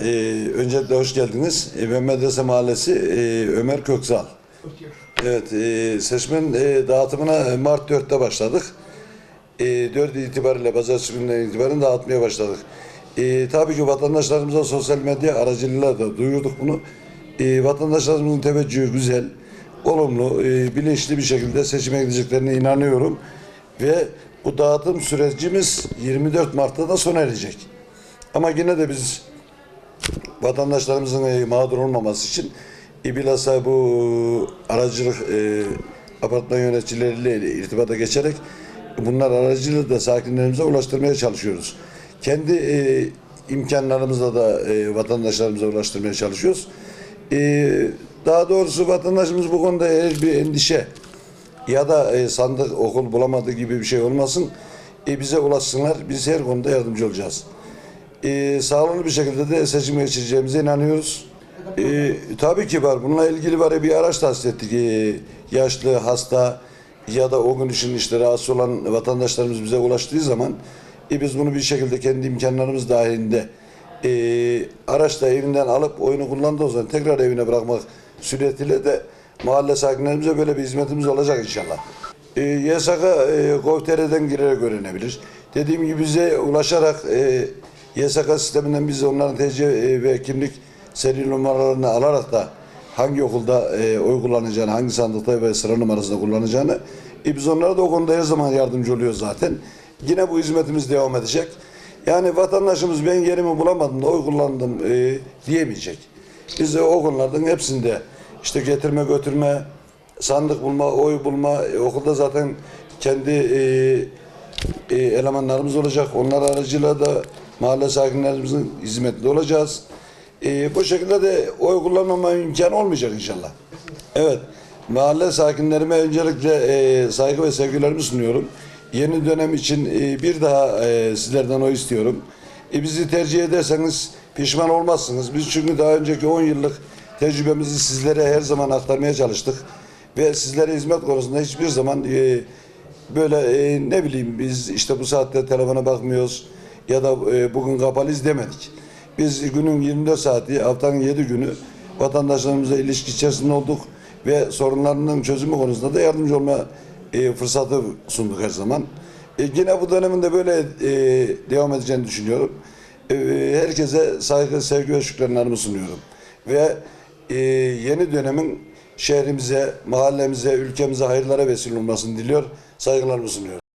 Ee, öncelikle hoş geldiniz. Ee, ben Medrese Mahallesi e, Ömer Köksal. Evet, e, seçmen e, dağıtımına Mart 4'te başladık. E, 4 itibariyle, pazartesi gününden itibaren dağıtmaya başladık. E, tabii ki vatandaşlarımıza sosyal medya aracılığıyla da duyurduk bunu. E, vatandaşlarımızın teveccühü güzel, olumlu, e, bilinçli bir şekilde seçime gideceklerine inanıyorum. Ve bu dağıtım sürecimiz 24 Mart'ta da sona erecek. Ama yine de biz vatandaşlarımızın e, mağdur olmaması için e, bilhassa bu aracılık e, apartman yöneticileriyle irtibata geçerek bunlar aracılığıyla da sakinlerimize ulaştırmaya çalışıyoruz. Kendi e, imkanlarımızla da e, vatandaşlarımıza ulaştırmaya çalışıyoruz. E, daha doğrusu vatandaşımız bu konuda eğer bir endişe ya da e, sandık okul bulamadığı gibi bir şey olmasın. E, bize ulaşsınlar. Biz her konuda yardımcı olacağız. E, sağlıklı bir şekilde de seçim geçireceğimize inanıyoruz. E, tabii ki var. Bununla ilgili var ya bir araç tahsis ettik. E, yaşlı, hasta ya da o gün için işte rahatsız olan vatandaşlarımız bize ulaştığı zaman e, biz bunu bir şekilde kendi imkanlarımız dahilinde e, araçla evinden alıp oyunu kullandığı zaman tekrar evine bırakmak suretiyle de mahalle sakinlerimize böyle bir hizmetimiz olacak inşallah. E, YSK e, Gov.tr'den girerek öğrenebilir. Dediğim gibi bize ulaşarak e, YSK sisteminden biz onların TC e, ve kimlik seri numaralarını alarak da hangi okulda e, oy kullanacağını, hangi sandıkta ve sıra numarasında kullanacağını e, biz onlara da o konuda her zaman yardımcı oluyoruz zaten. Yine bu hizmetimiz devam edecek. Yani vatandaşımız ben yerimi bulamadım da oy kullandım e, diyemeyecek. Biz de o konulardan hepsinde işte getirme götürme, sandık bulma, oy bulma, e, okulda zaten kendi e, e, elemanlarımız olacak. Onlar aracıyla da mahalle sakinlerimizin hizmetli olacağız. E, bu şekilde de oy kullanmama imkanı olmayacak inşallah. Evet, mahalle sakinlerime öncelikle e, saygı ve sevgilerimi sunuyorum. Yeni dönem için e, bir daha e, sizlerden oy istiyorum. E, bizi tercih ederseniz pişman olmazsınız. Biz çünkü daha önceki 10 yıllık tecrübemizi sizlere her zaman aktarmaya çalıştık. Ve sizlere hizmet konusunda hiçbir zaman e, böyle e, ne bileyim biz işte bu saatte telefona bakmıyoruz ya da e, bugün kapalıyız demedik. Biz günün 24 saati haftanın 7 günü vatandaşlarımızla ilişki içerisinde olduk ve sorunlarının çözümü konusunda da yardımcı olma e, fırsatı sunduk her zaman. E, yine bu döneminde böyle e, devam edeceğini düşünüyorum. E, herkese saygı, sevgi ve şükranlarımı sunuyorum. Ve e, yeni dönemin şehrimize, mahallemize, ülkemize hayırlara vesile olmasını diliyor. Saygılarımı sunuyorum.